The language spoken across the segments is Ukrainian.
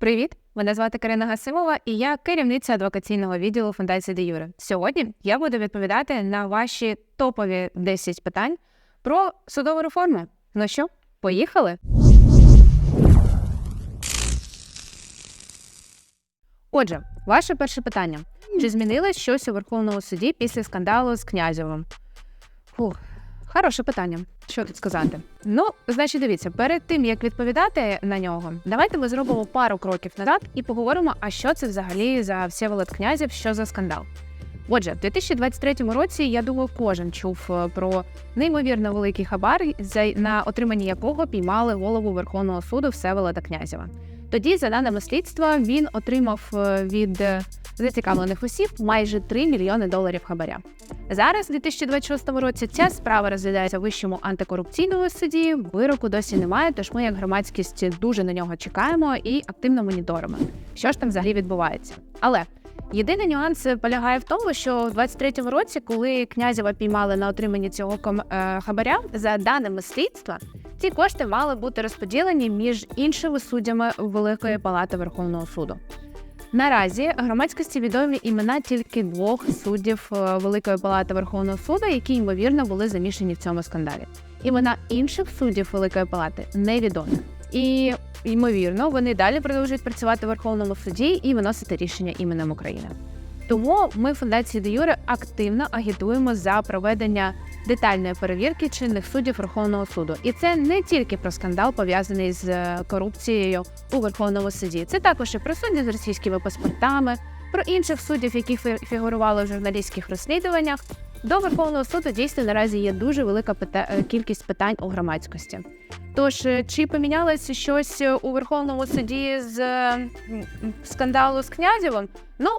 Привіт! Мене звати Карина Гасимова, і я керівниця адвокаційного відділу фундації Де Юре. Сьогодні я буду відповідати на ваші топові 10 питань про судову реформу. Ну що, поїхали? Отже, ваше перше питання: чи змінилось щось у Верховному суді після скандалу з Князєвим? Фух, хороше питання. Що тут сказати? Ну, значить, дивіться, перед тим як відповідати на нього, давайте ми зробимо пару кроків назад і поговоримо, а що це взагалі за Всеволод Князів, що за скандал. Отже, в 2023 році я думаю, кожен чув е, про неймовірно великий хабар, на отриманні якого піймали голову Верховного суду Всеволода Князєва. Тоді, за даними слідства, він отримав е, від е, зацікавлених осіб майже 3 мільйони доларів хабаря. Зараз, у 2026 році, ця справа розглядається в вищому антикорупційному суді. Вироку досі немає, тож ми, як громадськість, дуже на нього чекаємо і активно моніторимо, що ж там взагалі відбувається. Але єдиний нюанс полягає в тому, що у 23-му році, коли князєва піймали на отриманні цього е, хабаря, за даними слідства, ці кошти мали бути розподілені між іншими суддями Великої палати Верховного суду. Наразі громадськості відомі імена тільки двох суддів е, Великої палати Верховного суду, які ймовірно були замішані в цьому скандалі. Імена інших суддів Великої палати невідомі. І ймовірно, вони далі продовжують працювати в Верховному суді і виносити рішення іменем України. Тому ми фундації Де Юре активно агітуємо за проведення детальної перевірки чинних суддів Верховного суду. І це не тільки про скандал пов'язаний з е, корупцією у Верховному суді. Це також і про суддів з російськими паспортами, про інших суддів, які фі- фігурували в журналістських розслідуваннях. До Верховного суду дійсно наразі є дуже велика е, кількість питань у громадськості. Тож, е, чи помінялося щось у Верховному суді з е, скандалу з Князєвим? Ну,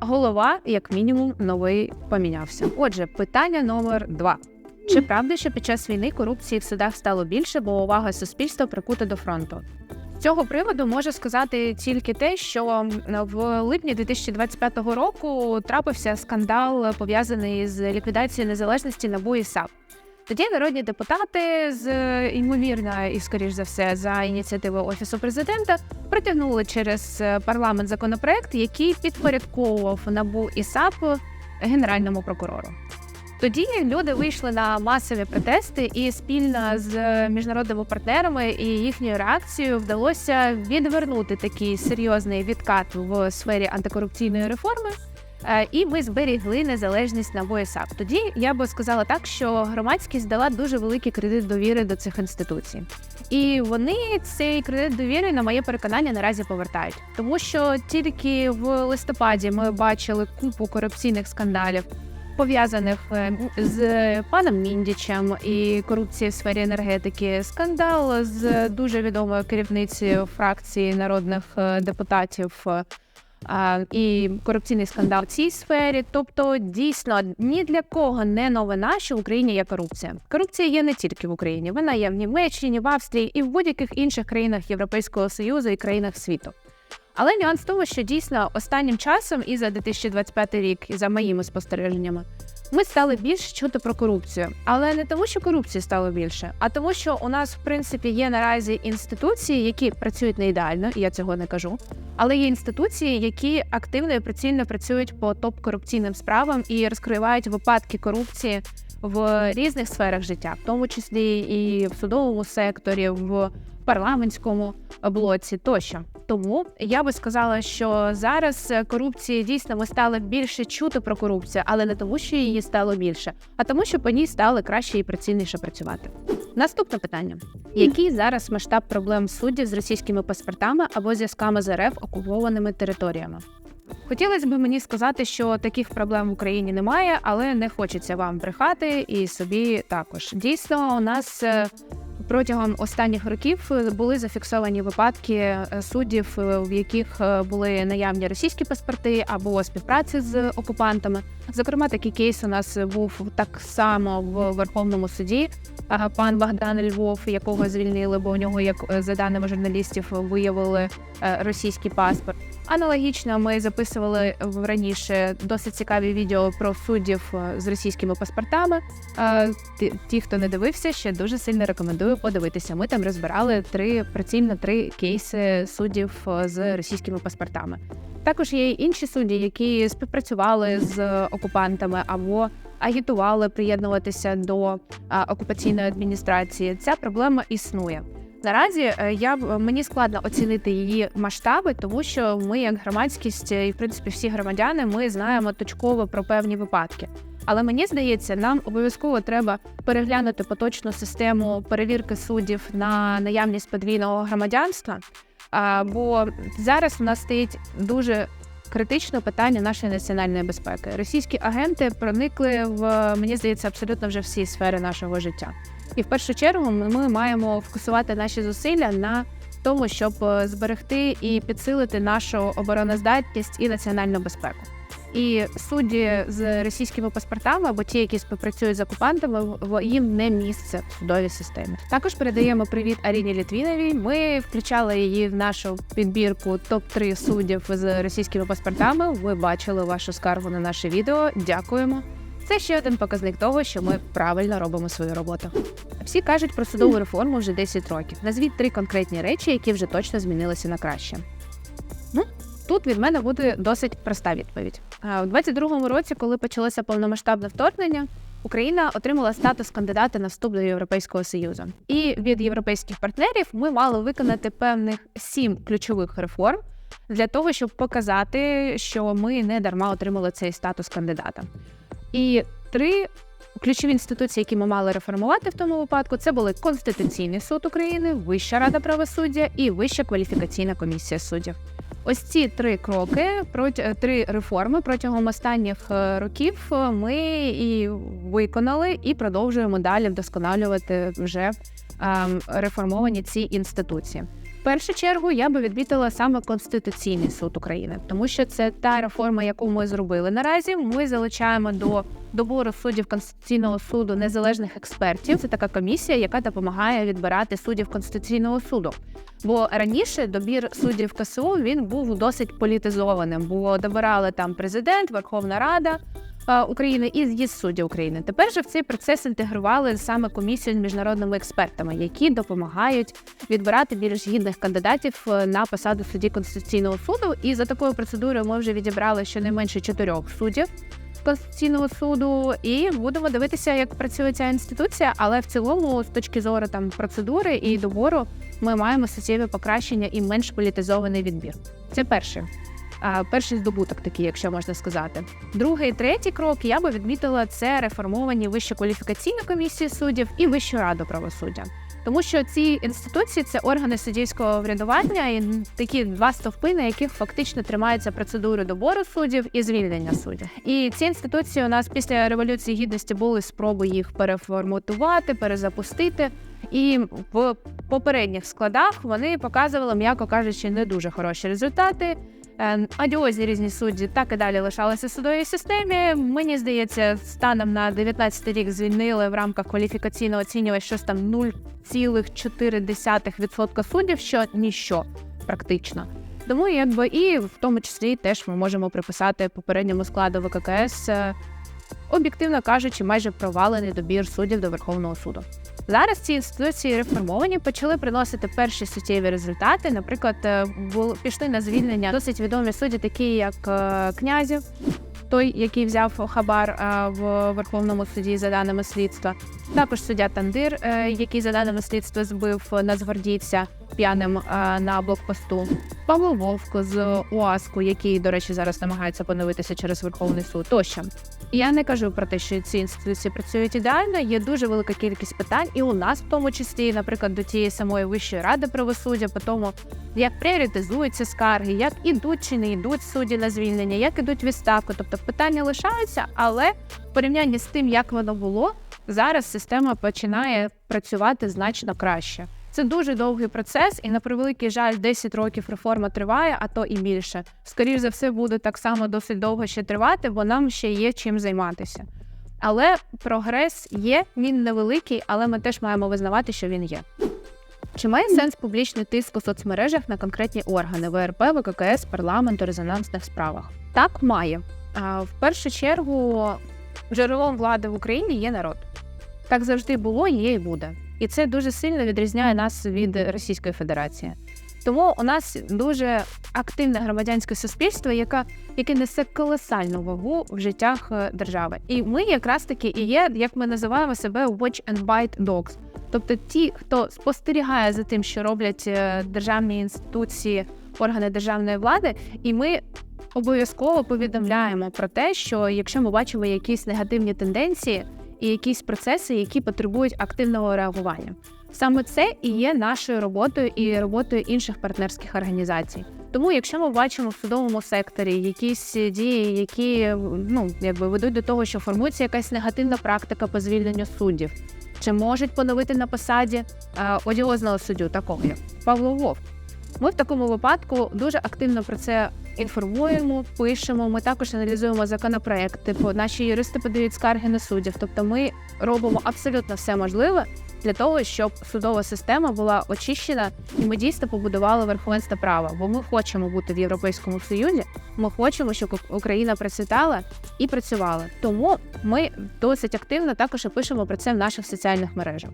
голова, як мінімум, новий помінявся. Отже, питання номер два. Чи правда, що під час війни корупції в судах стало більше, бо увага суспільства прикута до фронту? Цього приводу можу сказати тільки те, що в липні 2025 року трапився скандал пов'язаний з ліквідацією незалежності НАБУ і САП. Тоді народні депутати з ймовірно і скоріш за все за ініціативи офісу президента протягнули через е, парламент законопроект, який підпорядковував набу і САП генеральному прокурору. Тоді люди вийшли на масові протести, і спільно з міжнародними партнерами і їхньою реакцією вдалося відвернути такий серйозний відкат в сфері антикорупційної реформи. Е, І ми зберігли незалежність на САП. Тоді я би сказала так, що громадськість дала дуже великий кредит довіри до цих інституцій, і вони цей кредит довіри, на моє переконання, наразі повертають, тому що тільки в листопаді ми бачили купу корупційних скандалів. Пов'язаних е, з паном Міндічем і корупції в сфері енергетики, скандал з дуже відомою керівницею фракції народних е, депутатів е, і корупційний скандал в цій сфері. Тобто, дійсно ні для кого не новина, що в Україні є корупція. Корупція є не тільки в Україні, вона є в Німеччині, в Австрії і в будь-яких інших країнах Європейського союзу і країнах світу. Але нюанс в тому, що дійсно останнім часом, і за 2025 рік, і за моїми спостереженнями, ми стали більш чути про корупцію, але не тому, що корупції стало більше, а тому, що у нас в принципі є наразі інституції, які працюють не ідеально, і я цього не кажу. Але є інституції, які активно і прицільно працюють по топ-корупційним справам і розкривають випадки корупції в різних сферах життя, в тому числі і в судовому секторі, в парламентському блоці тощо. Тому я би сказала, що зараз корупції дійсно ми стали більше чути про корупцію, але не тому, що її стало більше, а тому, що по ній стали краще і прицільніше працювати. Наступне питання: який зараз масштаб проблем суддів з російськими паспортами або зв'язками з РФ окупованими територіями? Хотілося б мені сказати, що таких проблем в Україні немає, але не хочеться вам брехати і собі також. Дійсно, у нас е, протягом останніх років е, були зафіксовані випадки е, суддів, е, в яких були наявні російські паспорти або співпраці з окупантами. Зокрема, такий кейс у нас був так само в Верховному суді. Пан Богдан Львов, якого звільнили, бо у нього, як за даними журналістів, виявили російський паспорт. Аналогічно ми записували раніше досить цікаві відео про суддів е, з російськими паспортами. Е, Ті, ті, хто не дивився, ще дуже сильно рекомендую подивитися. Ми там розбирали три прицільно три кейси суддів е, з російськими паспортами. Також є й інші судді, які співпрацювали з окупантами або агітували приєднуватися до окупаційної адміністрації. Ця проблема існує. Наразі е, я б- мені складно оцінити її масштаби, тому що ми, як громадськість, е, і в принципі всі громадяни, ми знаємо точково про певні випадки. Але мені здається, нам обов'язково треба переглянути поточну систему перевірки суддів на наявність подвійного громадянства. Бо зараз у нас стоїть дуже критичне питання нашої національної безпеки. Російські агенти проникли в мені здається абсолютно вже всі сфери нашого життя. І в першу чергу ми маємо фокусувати наші зусилля на тому, щоб е, зберегти і підсилити нашу обороноздатність і національну безпеку. І судді з російськими паспортами або ті, які співпрацюють з окупантами, їм не місце в судовій системі. Також передаємо привіт Аріні Літвіновій. Ми включали її в нашу підбірку топ 3 суддів з російськими паспортами. Ви бачили вашу скаргу на наше відео. Дякуємо. Це ще один показник того, що ми правильно робимо свою роботу. Всі кажуть про судову реформу вже 10 років. Назвіть три конкретні речі, які вже точно змінилися на краще. Ну, тут від мене буде досить проста відповідь. У 22-му році, коли почалося повномасштабне вторгнення, Україна отримала статус кандидата на вступ до Європейського Союзу. І від європейських партнерів ми мали виконати певних сім ключових реформ для того, щоб показати, що ми не дарма отримали цей статус кандидата. І три ключові інституції, які ми мали реформувати в тому випадку, це були Конституційний суд України, Вища рада правосуддя і Вища кваліфікаційна комісія суддів. Ось ці три кроки, проти три реформи протягом останніх е, років е, ми і виконали, і продовжуємо далі вдосконалювати вже ем, реформовані ці інституції. Першу чергу я би відмітила саме Конституційний суд України, тому що це та реформа, яку ми зробили наразі. Ми залучаємо до добору суддів Конституційного суду незалежних експертів. Це така комісія, яка допомагає відбирати суддів Конституційного суду. Бо раніше добір суддів КСУ він був досить політизованим, бо добирали там президент, Верховна Рада. Е, України і з'їзд суддів України. Тепер же в цей процес інтегрували саме комісію з міжнародними експертами, які допомагають відбирати більш гідних кандидатів е, на посаду судді Конституційного суду. І за такою процедурою ми вже відібрали щонайменше чотирьох суддів Конституційного суду, і будемо дивитися, як працює ця інституція. Але в цілому, з точки зору там процедури і добору, ми маємо суттєве покращення і менш політизований відбір. Це перше. Перший здобуток, такий, якщо можна сказати. Другий третій крок я би відмітила це реформовані вища кваліфікаційна комісія суддів і Вищу раду правосуддя. Тому що ці інституції це органи суддівського врядування і такі два стовпи, на яких фактично тримається процедура добору суддів і звільнення суддів. І ці інституції у нас після революції гідності були спроби їх переформатувати, перезапустити. І в попередніх складах вони показували, м'яко кажучи, не дуже хороші результати. Е, Адіозні різні судді так і далі лишалися в судовій системі. Мені здається, станом на 19 рік звільнили в рамках кваліфікаційного оцінювання щось там 0,4% суддів, що ніщо практично. Тому якби і в тому числі теж ми можемо приписати попередньому складу ВККС, е, об'єктивно кажучи, майже провалений добір суддів до Верховного суду. Зараз ці інституції реформовані, почали приносити перші суттєві результати. Наприклад, були пішли на звільнення досить відомі судді, такі як е, Князів, той, який взяв хабар е, в Верховному суді за даними слідства. Також суддя Тандир, е, який за даними слідства збив нацгвардійця п'яним е, на блокпосту. Павло Вовко з УАСКу, який, до речі, зараз намагається поновитися через Верховний суд. Тощо. Я не кажу про те, що ці інституції працюють ідеально. Є дуже велика кількість питань, і у нас, в тому числі, наприклад, до тієї самої вищої ради правосуддя, по тому, як пріоритизуються скарги, як ідуть чи не йдуть судді на звільнення, як ідуть відставку. Тобто питання лишаються, але в порівнянні з тим, як воно було, зараз система починає працювати значно краще. Це дуже довгий процес, і на превеликий жаль, 10 років реформа триває, а то і більше. Скоріше за все, буде так само досить довго ще тривати, бо нам ще є чим займатися. Але прогрес є, він невеликий, але ми теж маємо визнавати, що він є. Чи має сенс публічний тиск у соцмережах на конкретні органи ВРП, ВККС, парламент у резонансних справах? Так, має. А, в першу чергу джерелом влади в Україні є народ. Так завжди було, є і буде. І це дуже сильно відрізняє нас від Російської Федерації. Тому у нас дуже активне громадянське суспільство, яке, яке несе колосальну вагу в життях е, держави. І ми якраз таки і є, як ми називаємо себе watch and bite dogs. Тобто ті, хто спостерігає за тим, що роблять е, державні інституції, органи державної влади, і ми обов'язково повідомляємо про те, що якщо ми бачимо якісь негативні тенденції і якісь процеси, які потребують активного реагування. Саме це і є нашою роботою і роботою інших партнерських організацій. Тому, якщо ми бачимо в судовому секторі якісь дії, які ну якби ведуть до того, що формується якась негативна практика по звільненню суддів, чи можуть поновити на посаді е, одіозного суддю, такого як Павло Вовк. Ми в такому випадку дуже активно про це інформуємо, пишемо. Ми також аналізуємо законопроекти. Наші юристи подають скарги на суддів. Тобто, ми робимо абсолютно все можливе для того, щоб судова система була очищена, і ми дійсно побудували верховенство права. Бо ми хочемо бути в Європейському Союзі. Ми хочемо, щоб Україна процвітала і працювала. Тому ми досить активно також пишемо про це в наших соціальних мережах.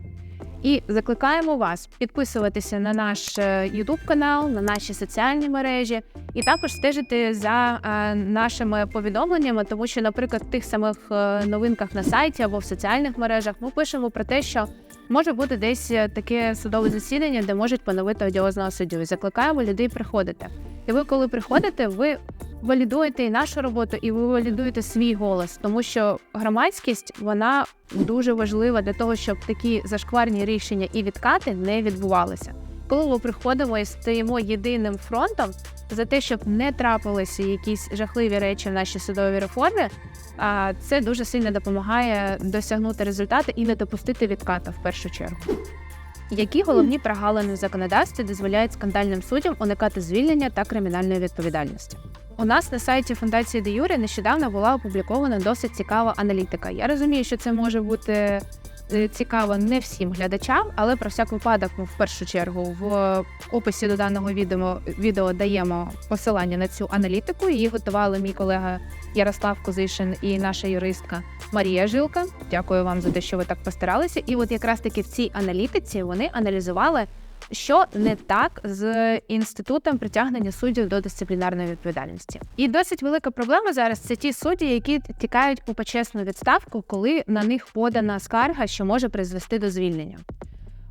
І закликаємо вас підписуватися на наш YouTube е, канал, на наші соціальні мережі, і також стежити за е, нашими повідомленнями, тому що, наприклад, в тих самих е, новинках на сайті або в соціальних мережах ми пишемо про те, що може бути десь таке судове засідання, де можуть поновити одіозного суддю. І Закликаємо людей приходити. І ви, коли приходите, ви валідуєте і нашу роботу, і ви валідуєте свій голос, тому що громадськість вона дуже важлива для того, щоб такі зашкварні рішення і відкати не відбувалися. Коли ми приходимо і стоїмо єдиним фронтом за те, щоб не трапилися якісь жахливі речі в нашій судовій реформі, це дуже сильно допомагає досягнути результати і не допустити відката в першу чергу. Які головні прогалини в законодавстві дозволяють скандальним суддям уникати звільнення та кримінальної відповідальності? У нас на сайті фундації Де Юрі нещодавно була опублікована досить цікава аналітика. Я розумію, що це може бути е, цікаво не всім глядачам, але про всяк випадок ми в першу чергу в описі до даного відео відео даємо посилання на цю аналітику. Її готували мій колега Ярослав Козишин і наша юристка Марія Жилка. Дякую вам за те, що ви так постаралися. І от якраз таки в цій аналітиці вони аналізували. Що не так з інститутом притягнення суддів до дисциплінарної відповідальності? І досить велика проблема зараз це ті судді, які тікають по почесну відставку, коли на них подана скарга, що може призвести до звільнення.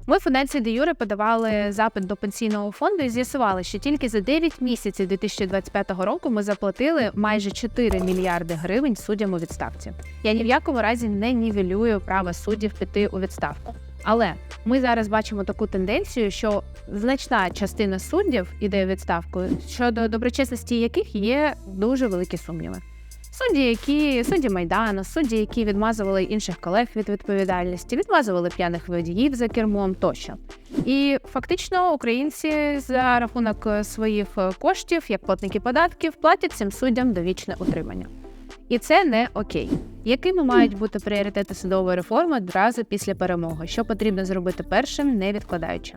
Ми в фундації де Юре подавали запит до пенсійного фонду і з'ясували, що тільки за 9 місяців 2025 року ми заплатили майже 4 мільярди гривень суддям у відставці. Я ні в якому разі не нівелюю право суддів піти у відставку. Але ми зараз бачимо таку тенденцію, що значна частина суддів іде у відставку, щодо доброчесності яких є дуже великі сумніви. Судді, які судді майдану, судді, які відмазували інших колег від відповідальності, відмазували п'яних водіїв за кермом тощо. І фактично українці за рахунок своїх коштів, як платники податків, платять цим суддям довічне утримання. І це не окей. Якими мають бути пріоритети судової реформи одразу після перемоги? Що потрібно зробити першим, не відкладаючи?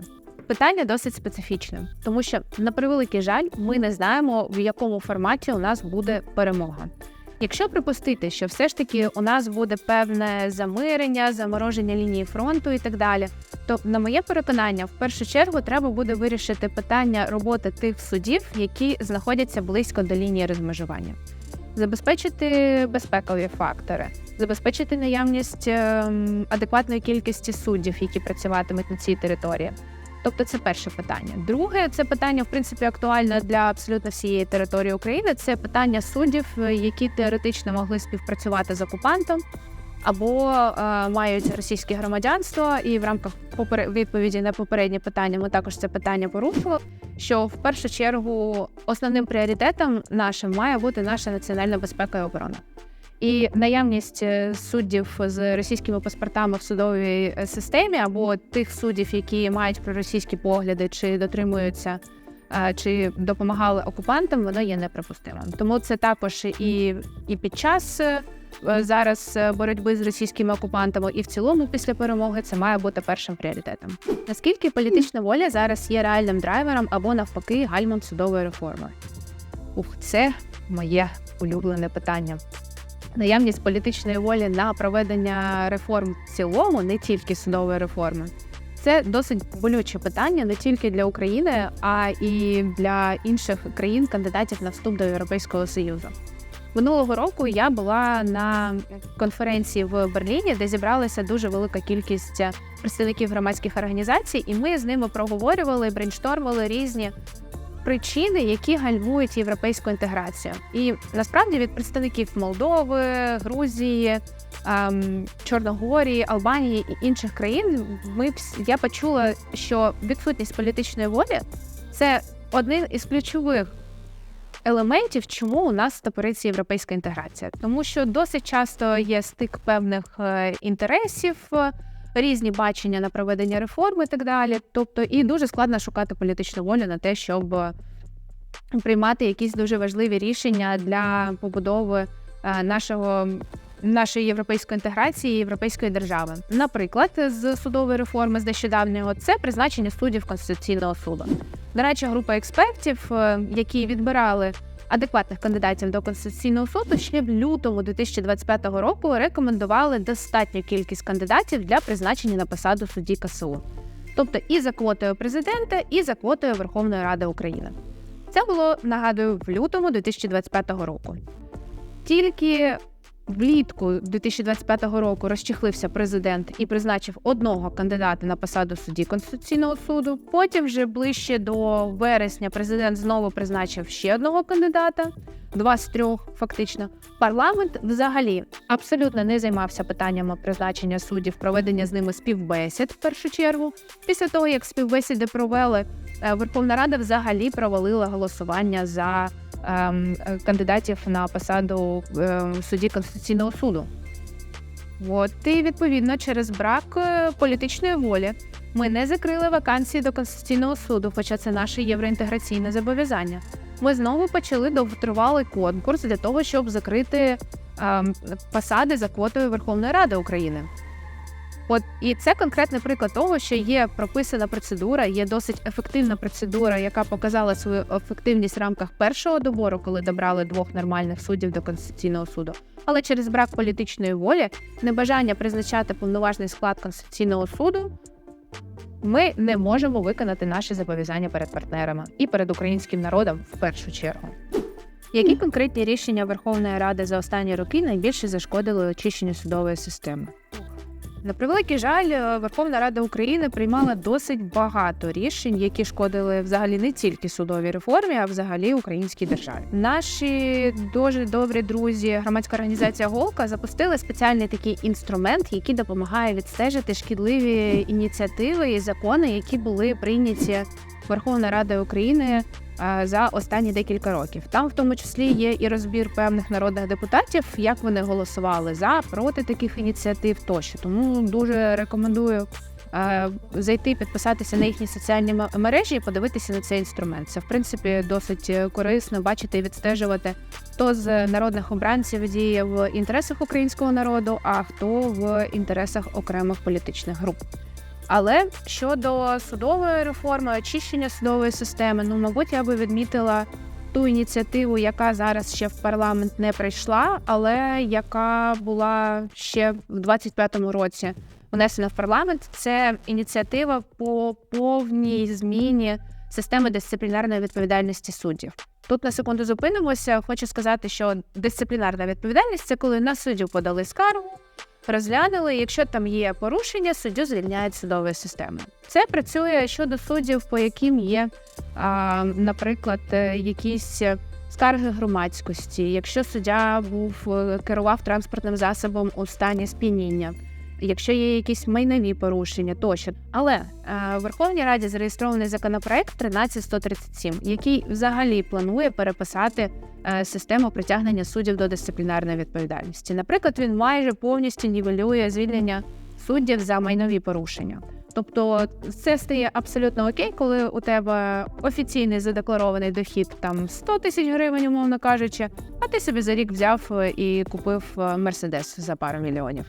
Питання досить специфічне, тому що на превеликий жаль, ми не знаємо, в якому форматі у нас буде перемога. Якщо припустити, що все ж таки у нас буде певне замирення, замороження лінії фронту і так далі, то на моє переконання, в першу чергу треба буде вирішити питання роботи тих судів, які знаходяться близько до лінії розмежування забезпечити безпекові фактори, забезпечити наявність ем, адекватної кількості суддів, які працюватимуть на цій території. Тобто це перше питання. Друге, це питання, в принципі, актуальне для абсолютно всієї території України. Це питання суддів, які теоретично могли співпрацювати з окупантом або е, мають російське громадянство. І в рамках відповіді на попереднє питання ми також це питання порушили. Що в першу чергу основним пріоритетом нашим має бути наша національна безпека і оборона. І наявність е, суддів з російськими паспортами в судовій е, системі або тих суддів, які мають проросійські погляди, чи дотримуються, е, чи допомагали окупантам, воно є неприпустимим. Тому це також і, і під час зараз е, боротьби з російськими окупантами, і в цілому після перемоги це має бути першим пріоритетом. Наскільки політична воля зараз є реальним драйвером або навпаки гальмом судової реформи? Ух, це моє улюблене питання. Наявність політичної волі на проведення реформ в цілому, не тільки судової реформи, це досить болюче питання не тільки для України, а і для інших країн, кандидатів на вступ до Європейського Союзу. Минулого року я була на конференції в Берліні, де зібралася дуже велика кількість представників громадських організацій, і ми з ними проговорювали, брейнштормили різні причини, які гальмують європейську інтеграцію. І насправді від представників Молдови, Грузії, ем, Чорногорії, Албанії і інших країн ми я почула, що відсутність політичної волі це один із ключових. Елементів, чому у нас стопориться європейська інтеграція, тому що досить часто є стик певних е, інтересів, е, різні бачення на проведення реформи і так далі. Тобто, і дуже складно шукати політичну волю на те, щоб е, приймати якісь дуже важливі рішення для побудови нашого. Нашої європейської інтеграції і європейської держави, наприклад, з судової реформи з нещодавнього це призначення суддів Конституційного суду. До речі, група експертів, е, які відбирали адекватних кандидатів до конституційного суду, ще в лютому 2025 року рекомендували достатню кількість кандидатів для призначення на посаду судді КСУ, тобто і за квотою президента, і за квотою Верховної Ради України. Це було нагадую в лютому 2025 року. Тільки влітку 2025 року розчехлився президент і призначив одного кандидата на посаду судді Конституційного суду. Потім, вже ближче до вересня, президент знову призначив ще одного кандидата, два з трьох, фактично. Парламент взагалі абсолютно не займався питаннями призначення суддів, проведення з ними співбесід в першу чергу. Після того, як співбесіди провели, е, Верховна Рада взагалі провалила голосування за кандидатів на посаду ем, судді Конституційного суду. От і відповідно через брак е, політичної волі ми не закрили вакансії до Конституційного суду, хоча це наше євроінтеграційне зобов'язання. Ми знову почали довготривалий конкурс для того, щоб закрити ем, посади за квотою Верховної Ради України. От і це конкретний приклад того, що є прописана процедура, є досить ефективна процедура, яка показала свою ефективність в рамках першого добору, коли добрали двох нормальних суддів до конституційного суду. Але через брак політичної волі, небажання призначати повноважний склад конституційного суду, ми не можемо виконати наші зобов'язання перед партнерами і перед українським народом в першу чергу. Які конкретні рішення Верховної Ради за останні роки найбільше зашкодили очищенню судової системи? На превеликий жаль, е, Верховна Рада України приймала досить багато рішень, які шкодили взагалі не тільки судовій реформі, а взагалі українській державі. Наші дуже добрі друзі, громадська організація Голка запустили спеціальний такий інструмент, який допомагає відстежити шкідливі ініціативи і закони, які були прийняті Верховною Радою України е, за останні декілька років. Там в тому числі є і розбір певних народних депутатів, як вони голосували за проти таких ініціатив тощо. Тому дуже рекомендую е, зайти, підписатися на їхні соціальні мережі і подивитися на цей інструмент. Це в принципі досить е, корисно бачити і відстежувати, хто з народних обранців діє в інтересах українського народу, а хто в інтересах окремих політичних груп. Але щодо судової реформи, очищення судової системи, ну мабуть, я би відмітила ту ініціативу, яка зараз ще в парламент не прийшла, але яка була ще в 25-му році внесена в парламент. Це ініціатива по повній зміні системи дисциплінарної відповідальності суддів. Тут на секунду зупинимося. Хочу сказати, що дисциплінарна відповідальність це коли на суддю подали скаргу, розглянули. Якщо там є порушення, суддю звільняють судової системи. Це працює щодо суддів, по яким є, а, наприклад, е, якісь скарги громадськості. Якщо суддя був е, керував транспортним засобом у стані сп'яніння. Якщо є якісь майнові порушення, тощо. Але е, в Верховній Раді зареєстрований законопроект 13137, який взагалі планує переписати е, систему притягнення суддів до дисциплінарної відповідальності. Наприклад, він майже повністю нівелює звільнення суддів за майнові порушення. Тобто це стає абсолютно окей, коли у тебе офіційний задекларований дохід там 100 тисяч гривень, умовно кажучи, а ти собі за рік взяв е, і купив мерседес за пару мільйонів.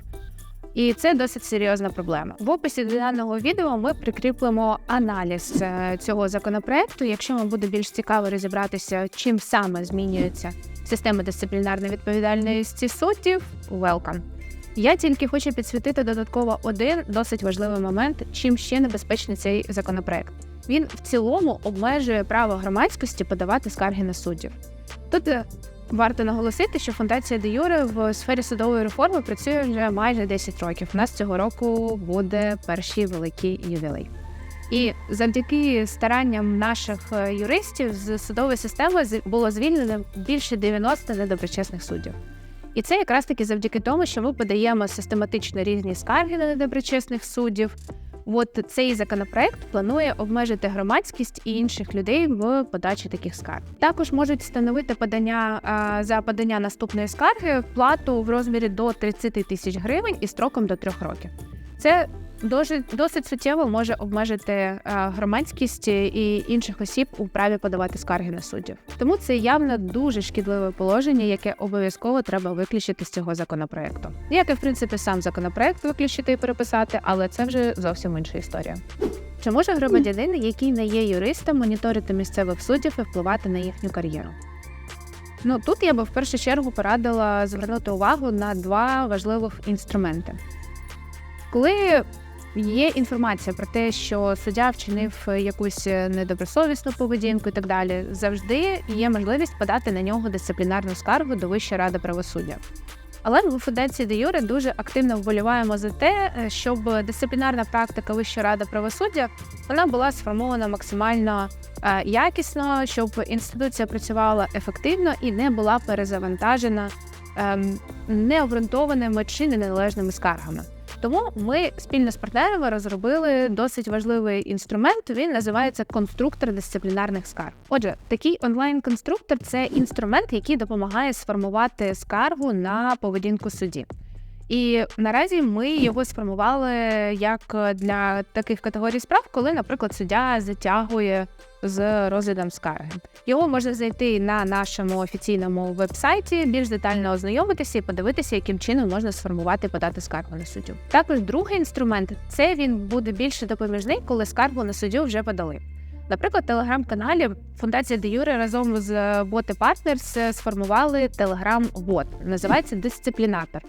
І це досить серйозна проблема. В описі до даного відео ми прикріплемо аналіз е, цього законопроекту. Якщо вам буде більш цікаво розібратися, чим саме змінюється система дисциплінарної відповідальності суддів, welcome. Я тільки хочу підсвітити додатково один досить важливий момент, чим ще небезпечний цей законопроект. Він в цілому обмежує право громадськості подавати скарги на суддів. Тут е, варто наголосити, що фундація Де Юре в сфері судової реформи працює вже майже 10 років. У нас цього року буде перший великий ювілей. І завдяки старанням наших е, юристів з судової системи було звільнено більше 90 недоброчесних суддів. І це якраз таки завдяки тому, що ми подаємо систематично різні скарги на недоброчесних суддів. От цей законопроект планує обмежити громадськість і інших людей в подачі таких скарг. Також можуть встановити подання за подання наступної скарги плату в розмірі до 30 тисяч гривень і строком до трьох років. Це досить, досить суттєво може обмежити а, громадськість і інших осіб у праві подавати скарги на суддів. Тому це явно дуже шкідливе положення, яке обов'язково треба виключити з цього законопроекту. Як і в принципі сам законопроект виключити і переписати, але це вже зовсім інша історія. Чи може громадянин, який не є юристом, моніторити місцевих суддів і впливати на їхню кар'єру? Ну тут я би в першу чергу порадила звернути увагу на два важливих інструменти. Коли є інформація про те, що суддя вчинив якусь недобросовісну поведінку і так далі, завжди є можливість подати на нього дисциплінарну скаргу до Вищої ради правосуддя. Але ми в фундації Де Юре дуже активно вболіваємо за те, е, щоб дисциплінарна практика Вищої ради правосуддя вона була сформована максимально е, якісно, щоб інституція працювала ефективно і не була перезавантажена ем, необґрунтованими чи неналежними скаргами. Тому ми спільно з партнерами розробили досить важливий інструмент. Він називається конструктор дисциплінарних скарг. Отже, такий онлайн-конструктор це інструмент, який допомагає сформувати скаргу на поведінку судді. І наразі ми його сформували як для таких категорій справ, коли, наприклад, суддя затягує з розглядом скарги. Його можна знайти на нашому офіційному вебсайті, більш детально ознайомитися і подивитися, яким чином можна сформувати подати скаргу на суддю. Також другий інструмент це він буде більше допоміжний, коли скаргу на суддю вже подали. Наприклад, в телеграм-каналі Фундація Де Юре разом з Боти Partners сформували телеграм-бот, називається Дисциплінатор.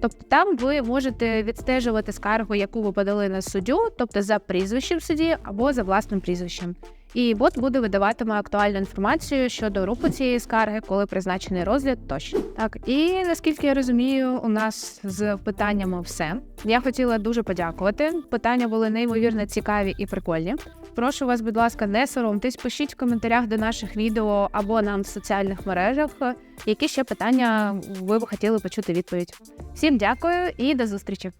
Тобто там ви можете відстежувати скаргу, яку ви подали на суддю, тобто за прізвищем судді або за власним прізвищем. І бот буде видаватиме актуальну інформацію щодо руху цієї скарги, коли призначений розгляд тощо. Так і наскільки я розумію, у нас з питаннями все. Я хотіла дуже подякувати. Питання були неймовірно цікаві і прикольні. Прошу вас, будь ласка, не соромтесь, пишіть в коментарях до наших відео або нам в соціальних мережах, які ще питання ви б хотіли почути відповідь. Всім дякую і до зустрічі!